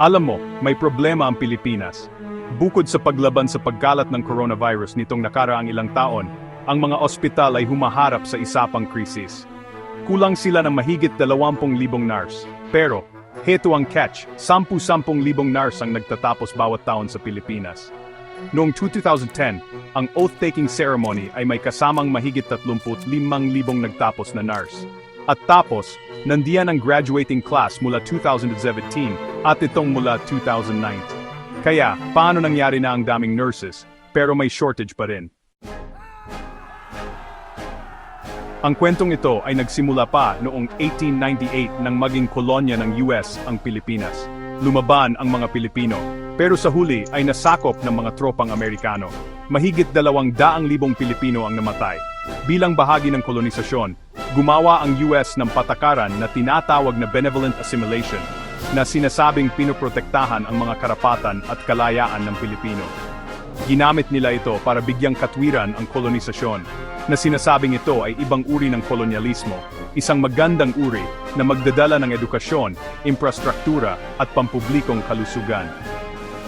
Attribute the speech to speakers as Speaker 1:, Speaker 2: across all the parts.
Speaker 1: Alam mo, may problema ang Pilipinas. Bukod sa paglaban sa pagkalat ng coronavirus nitong nakaraang ilang taon, ang mga ospital ay humaharap sa isa pang krisis. Kulang sila ng mahigit 20,000 nurse. Pero, heto ang catch, 10-10,000 nurse ang nagtatapos bawat taon sa Pilipinas. Noong 2010, ang oath-taking ceremony ay may kasamang mahigit 35,000 nagtapos na nurse. At tapos, nandiyan ang graduating class mula 2017 at itong mula 2019. Kaya, paano nangyari na ang daming nurses, pero may shortage pa rin? Ang kwentong ito ay nagsimula pa noong 1898 nang maging kolonya ng US ang Pilipinas. Lumaban ang mga Pilipino, pero sa huli ay nasakop ng mga tropang Amerikano. Mahigit dalawang daang libong Pilipino ang namatay. Bilang bahagi ng kolonisasyon, gumawa ang US ng patakaran na tinatawag na benevolent assimilation, na sinasabing pinoprotektahan ang mga karapatan at kalayaan ng Pilipino. Ginamit nila ito para bigyang katwiran ang kolonisasyon, na sinasabing ito ay ibang uri ng kolonyalismo, isang magandang uri na magdadala ng edukasyon, infrastruktura at pampublikong kalusugan.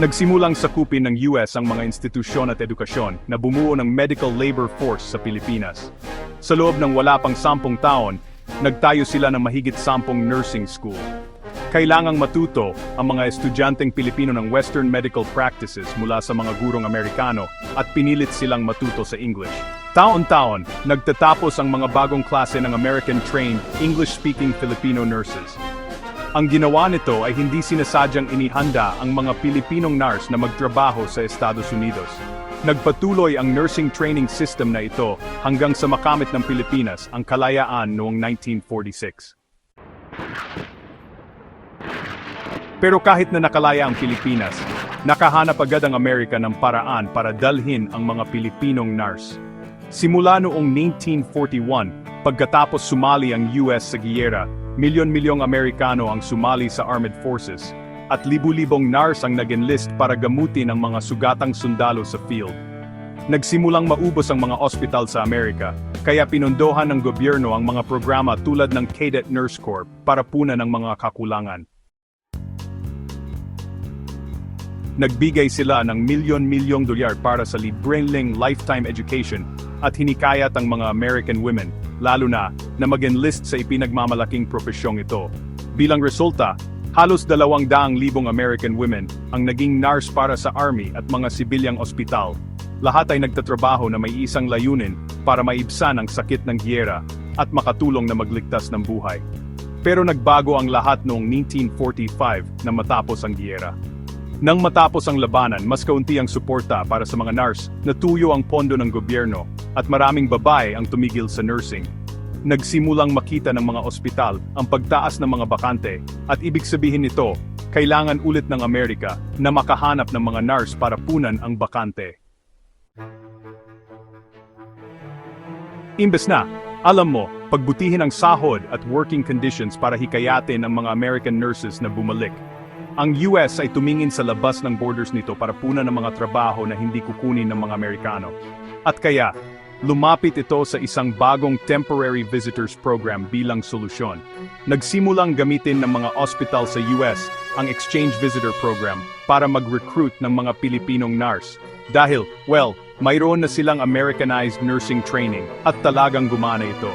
Speaker 1: Nagsimulang sakupin ng US ang mga institusyon at edukasyon na bumuo ng medical labor force sa Pilipinas. Sa loob ng wala pang sampung taon, nagtayo sila ng mahigit sampung nursing school. Kailangang matuto ang mga estudyanteng Pilipino ng Western medical practices mula sa mga gurong Amerikano at pinilit silang matuto sa English. Taon-taon, nagtatapos ang mga bagong klase ng American-trained, English-speaking Filipino nurses. Ang ginawa nito ay hindi sinasadyang inihanda ang mga Pilipinong nurse na magtrabaho sa Estados Unidos. Nagpatuloy ang nursing training system na ito hanggang sa makamit ng Pilipinas ang kalayaan noong 1946. Pero kahit na nakalaya ang Pilipinas, nakahanap agad ang Amerika ng paraan para dalhin ang mga Pilipinong nurse. Simula noong 1941, pagkatapos sumali ang US sa giyera, milyon-milyong Amerikano ang sumali sa armed forces, at libu-libong nurse ang nag-enlist para gamutin ang mga sugatang sundalo sa field. Nagsimulang maubos ang mga ospital sa Amerika, kaya pinondohan ng gobyerno ang mga programa tulad ng Cadet Nurse Corps para punan ng mga kakulangan. Nagbigay sila ng milyon-milyong dolyar para sa libreng lifetime education at hinikayat ang mga American women, lalo na, na mag-enlist sa ipinagmamalaking profesyong ito. Bilang resulta, halos dalawang daang libong American women ang naging nurse para sa army at mga sibilyang ospital. Lahat ay nagtatrabaho na may isang layunin para maibsan ang sakit ng giyera at makatulong na magligtas ng buhay. Pero nagbago ang lahat noong 1945 na matapos ang giyera. Nang matapos ang labanan, mas kaunti ang suporta para sa mga nurse, natuyo ang pondo ng gobyerno, at maraming babae ang tumigil sa nursing. Nagsimulang makita ng mga ospital ang pagtaas ng mga bakante, at ibig sabihin nito, kailangan ulit ng Amerika na makahanap ng mga nurse para punan ang bakante. Imbes na, alam mo, pagbutihin ang sahod at working conditions para hikayatin ang mga American nurses na bumalik. Ang US ay tumingin sa labas ng borders nito para punan ng mga trabaho na hindi kukunin ng mga Amerikano. At kaya, lumapit ito sa isang bagong Temporary Visitors Program bilang solusyon. Nagsimulang gamitin ng mga ospital sa US ang Exchange Visitor Program para mag-recruit ng mga Pilipinong nurse. Dahil, well, mayroon na silang Americanized nursing training at talagang gumana ito.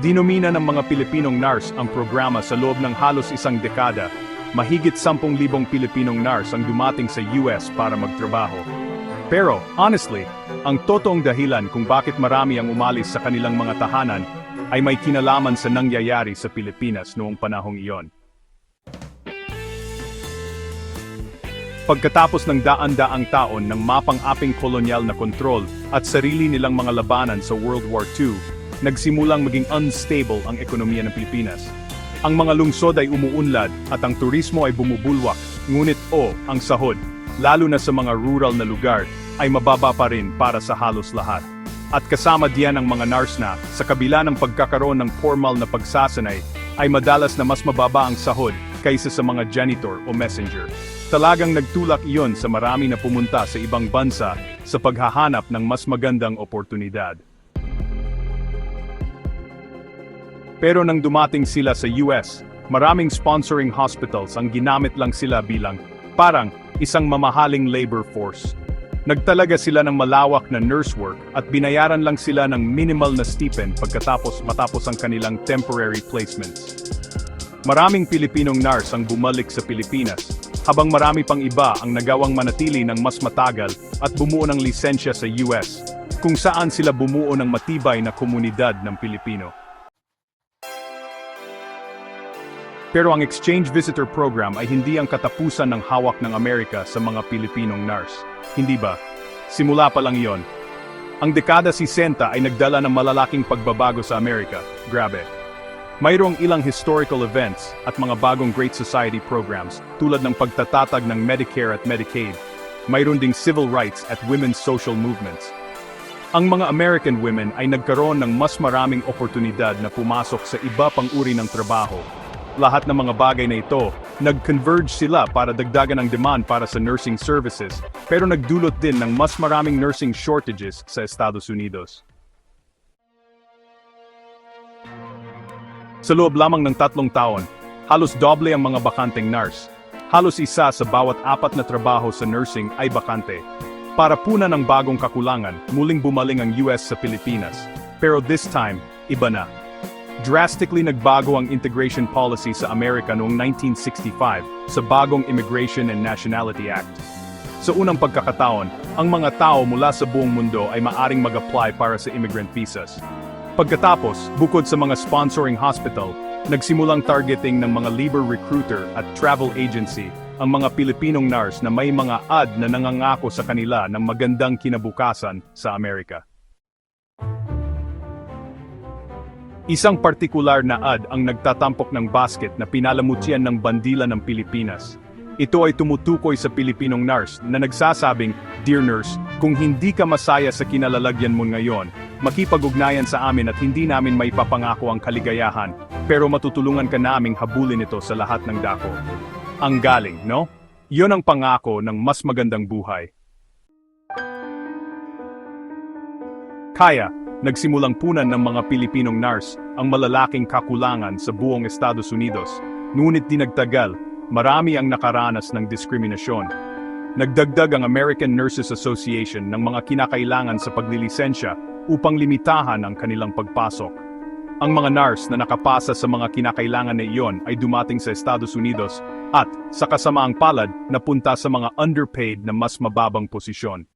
Speaker 1: Dinomina ng mga Pilipinong nurse ang programa sa loob ng halos isang dekada mahigit 10,000 Pilipinong nurse ang dumating sa US para magtrabaho. Pero, honestly, ang totoong dahilan kung bakit marami ang umalis sa kanilang mga tahanan ay may kinalaman sa nangyayari sa Pilipinas noong panahong iyon. Pagkatapos ng daan-daang taon ng mapang-aping kolonyal na kontrol at sarili nilang mga labanan sa World War II, nagsimulang maging unstable ang ekonomiya ng Pilipinas. Ang mga lungsod ay umuunlad at ang turismo ay bumubulwak, ngunit o, ang sahod, lalo na sa mga rural na lugar, ay mababa pa rin para sa halos lahat. At kasama diyan ang mga nurse na, sa kabila ng pagkakaroon ng formal na pagsasanay, ay madalas na mas mababa ang sahod kaysa sa mga janitor o messenger. Talagang nagtulak iyon sa marami na pumunta sa ibang bansa sa paghahanap ng mas magandang oportunidad. Pero nang dumating sila sa US, maraming sponsoring hospitals ang ginamit lang sila bilang parang isang mamahaling labor force. Nagtalaga sila ng malawak na nurse work at binayaran lang sila ng minimal na stipend pagkatapos matapos ang kanilang temporary placements. Maraming Pilipinong nurse ang bumalik sa Pilipinas, habang marami pang iba ang nagawang manatili ng mas matagal at bumuo ng lisensya sa US, kung saan sila bumuo ng matibay na komunidad ng Pilipino. Pero ang exchange visitor program ay hindi ang katapusan ng hawak ng Amerika sa mga Pilipinong nurse. Hindi ba? Simula pa lang iyon. Ang dekada 60 ay nagdala ng malalaking pagbabago sa Amerika. Grabe. Mayroong ilang historical events at mga bagong Great Society programs tulad ng pagtatatag ng Medicare at Medicaid. Mayroon ding civil rights at women's social movements. Ang mga American women ay nagkaroon ng mas maraming oportunidad na pumasok sa iba pang uri ng trabaho. Lahat ng mga bagay na ito, nag-converge sila para dagdagan ang demand para sa nursing services, pero nagdulot din ng mas maraming nursing shortages sa Estados Unidos. Sa loob lamang ng tatlong taon, halos doble ang mga bakanteng nurse. Halos isa sa bawat apat na trabaho sa nursing ay bakante. Para puna ng bagong kakulangan, muling bumaling ang US sa Pilipinas. Pero this time, iba na. Drastically nagbago ang integration policy sa Amerika noong 1965 sa bagong Immigration and Nationality Act. Sa unang pagkakataon, ang mga tao mula sa buong mundo ay maaring mag-apply para sa immigrant visas. Pagkatapos, bukod sa mga sponsoring hospital, nagsimulang targeting ng mga labor recruiter at travel agency ang mga Pilipinong nurse na may mga ad na nangangako sa kanila ng magandang kinabukasan sa Amerika. Isang partikular na ad ang nagtatampok ng basket na pinalamutian ng bandila ng Pilipinas. Ito ay tumutukoy sa Pilipinong nurse na nagsasabing, Dear nurse, kung hindi ka masaya sa kinalalagyan mo ngayon, makipag-ugnayan sa amin at hindi namin maipapangako ang kaligayahan, pero matutulungan ka naming habulin ito sa lahat ng dako. Ang galing, no? Iyon ang pangako ng mas magandang buhay. Kaya, nagsimulang punan ng mga Pilipinong nurse ang malalaking kakulangan sa buong Estados Unidos. Ngunit di nagtagal, marami ang nakaranas ng diskriminasyon. Nagdagdag ang American Nurses Association ng mga kinakailangan sa paglilisensya upang limitahan ang kanilang pagpasok. Ang mga nurse na nakapasa sa mga kinakailangan na iyon ay dumating sa Estados Unidos at, sa kasamaang palad, napunta sa mga underpaid na mas mababang posisyon.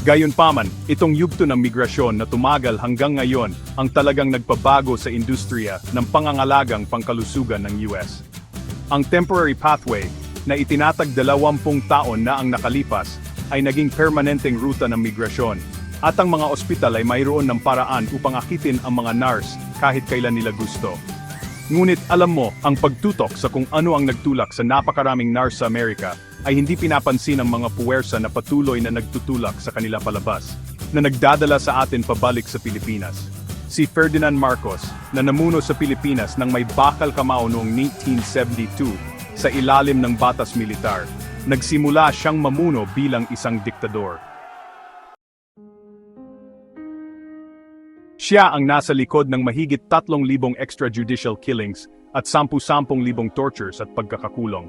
Speaker 1: Gayunpaman, itong yugto ng migrasyon na tumagal hanggang ngayon ang talagang nagpabago sa industriya ng pangangalagang pangkalusugan ng US. Ang temporary pathway, na itinatag 20 taon na ang nakalipas, ay naging permanenteng ruta ng migrasyon, at ang mga ospital ay mayroon ng paraan upang akitin ang mga nurse kahit kailan nila gusto. Ngunit alam mo, ang pagtutok sa kung ano ang nagtulak sa napakaraming nurse sa Amerika ay hindi pinapansin ng mga puwersa na patuloy na nagtutulak sa kanila palabas, na nagdadala sa atin pabalik sa Pilipinas. Si Ferdinand Marcos, na namuno sa Pilipinas nang may bakal kamao noong 1972 sa ilalim ng batas militar, nagsimula siyang mamuno bilang isang diktador. Siya ang nasa likod ng mahigit 3,000 extrajudicial killings at 10,000 tortures at pagkakakulong.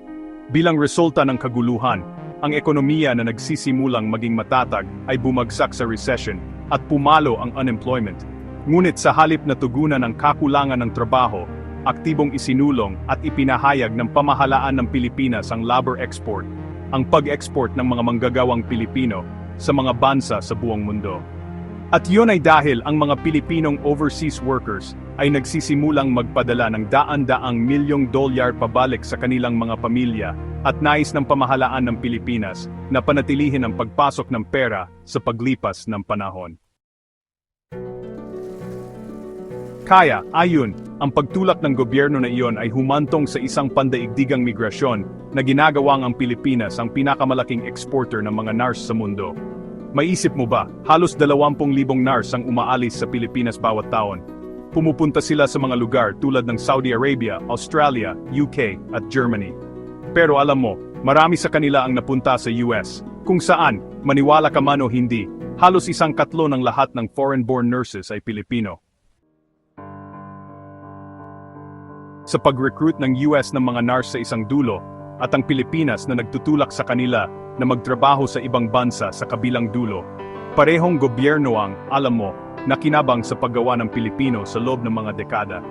Speaker 1: Bilang resulta ng kaguluhan, ang ekonomiya na nagsisimulang maging matatag ay bumagsak sa recession at pumalo ang unemployment. Ngunit sa halip na tugunan ng kakulangan ng trabaho, aktibong isinulong at ipinahayag ng pamahalaan ng Pilipinas ang labor export, ang pag-export ng mga manggagawang Pilipino sa mga bansa sa buong mundo. At yun ay dahil ang mga Pilipinong overseas workers ay nagsisimulang magpadala ng daan-daang milyong dolyar pabalik sa kanilang mga pamilya at nais ng pamahalaan ng Pilipinas na panatilihin ang pagpasok ng pera sa paglipas ng panahon. Kaya, ayon, ang pagtulak ng gobyerno na iyon ay humantong sa isang pandaigdigang migrasyon na ginagawang ang Pilipinas ang pinakamalaking exporter ng mga NARS sa mundo. Maisip mo ba, halos 20,000 NARS ang umaalis sa Pilipinas bawat taon. Pumupunta sila sa mga lugar tulad ng Saudi Arabia, Australia, UK, at Germany. Pero alam mo, marami sa kanila ang napunta sa US, kung saan, maniwala ka man o hindi, halos isang katlo ng lahat ng foreign-born nurses ay Pilipino. sa pag-recruit ng US ng mga nurse sa isang dulo at ang Pilipinas na nagtutulak sa kanila na magtrabaho sa ibang bansa sa kabilang dulo. Parehong gobyerno ang, alam mo, nakinabang sa paggawa ng Pilipino sa loob ng mga dekada.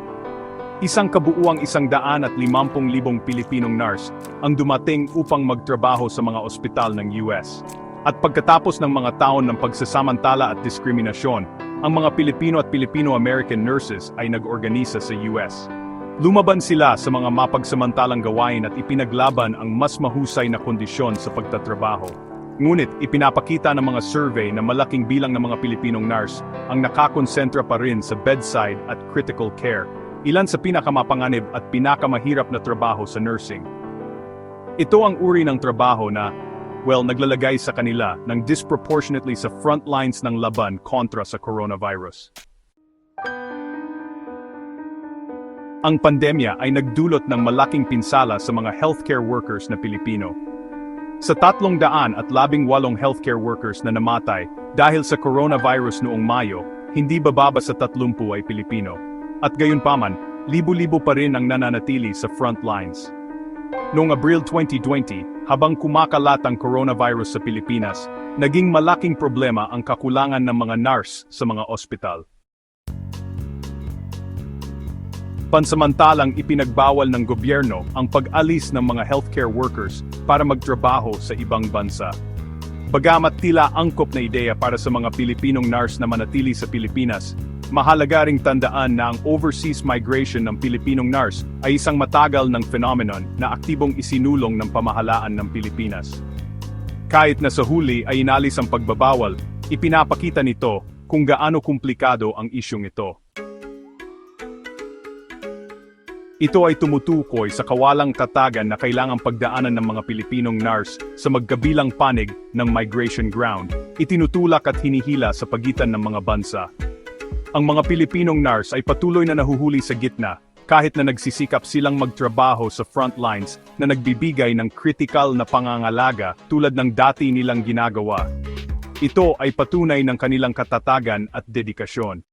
Speaker 1: Isang kabuuang isang daan at limampung libong Pilipinong nurse ang dumating upang magtrabaho sa mga ospital ng US. At pagkatapos ng mga taon ng pagsasamantala at diskriminasyon, ang mga Pilipino at Filipino-American nurses ay nag-organisa sa US. Lumaban sila sa mga mapagsamantalang gawain at ipinaglaban ang mas mahusay na kondisyon sa pagtatrabaho. Ngunit ipinapakita ng mga survey na malaking bilang ng mga Pilipinong nurse ang nakakonsentra pa rin sa bedside at critical care, ilan sa pinakamapanganib at pinakamahirap na trabaho sa nursing. Ito ang uri ng trabaho na, well, naglalagay sa kanila ng disproportionately sa front lines ng laban kontra sa coronavirus. Ang pandemya ay nagdulot ng malaking pinsala sa mga healthcare workers na Pilipino. Sa tatlong daan at labing walong healthcare workers na namatay dahil sa coronavirus noong Mayo, hindi bababa sa tatlumpu ay Pilipino. At gayunpaman, libo-libo pa rin ang nananatili sa front lines. Noong Abril 2020, habang kumakalat ang coronavirus sa Pilipinas, naging malaking problema ang kakulangan ng mga nurse sa mga ospital. Pansamantalang ipinagbawal ng gobyerno ang pag-alis ng mga healthcare workers para magtrabaho sa ibang bansa. Bagamat tila angkop na ideya para sa mga Pilipinong nurse na manatili sa Pilipinas, mahalaga ring tandaan na ang overseas migration ng Pilipinong nurse ay isang matagal ng phenomenon na aktibong isinulong ng pamahalaan ng Pilipinas. Kahit na sa huli ay inalis ang pagbabawal, ipinapakita nito kung gaano komplikado ang isyong ito. Ito ay tumutukoy sa kawalang tatagan na kailangang pagdaanan ng mga Pilipinong nurse sa magkabilang panig ng migration ground, itinutulak at hinihila sa pagitan ng mga bansa. Ang mga Pilipinong nurse ay patuloy na nahuhuli sa gitna, kahit na nagsisikap silang magtrabaho sa front lines na nagbibigay ng critical na pangangalaga tulad ng dati nilang ginagawa. Ito ay patunay ng kanilang katatagan at dedikasyon.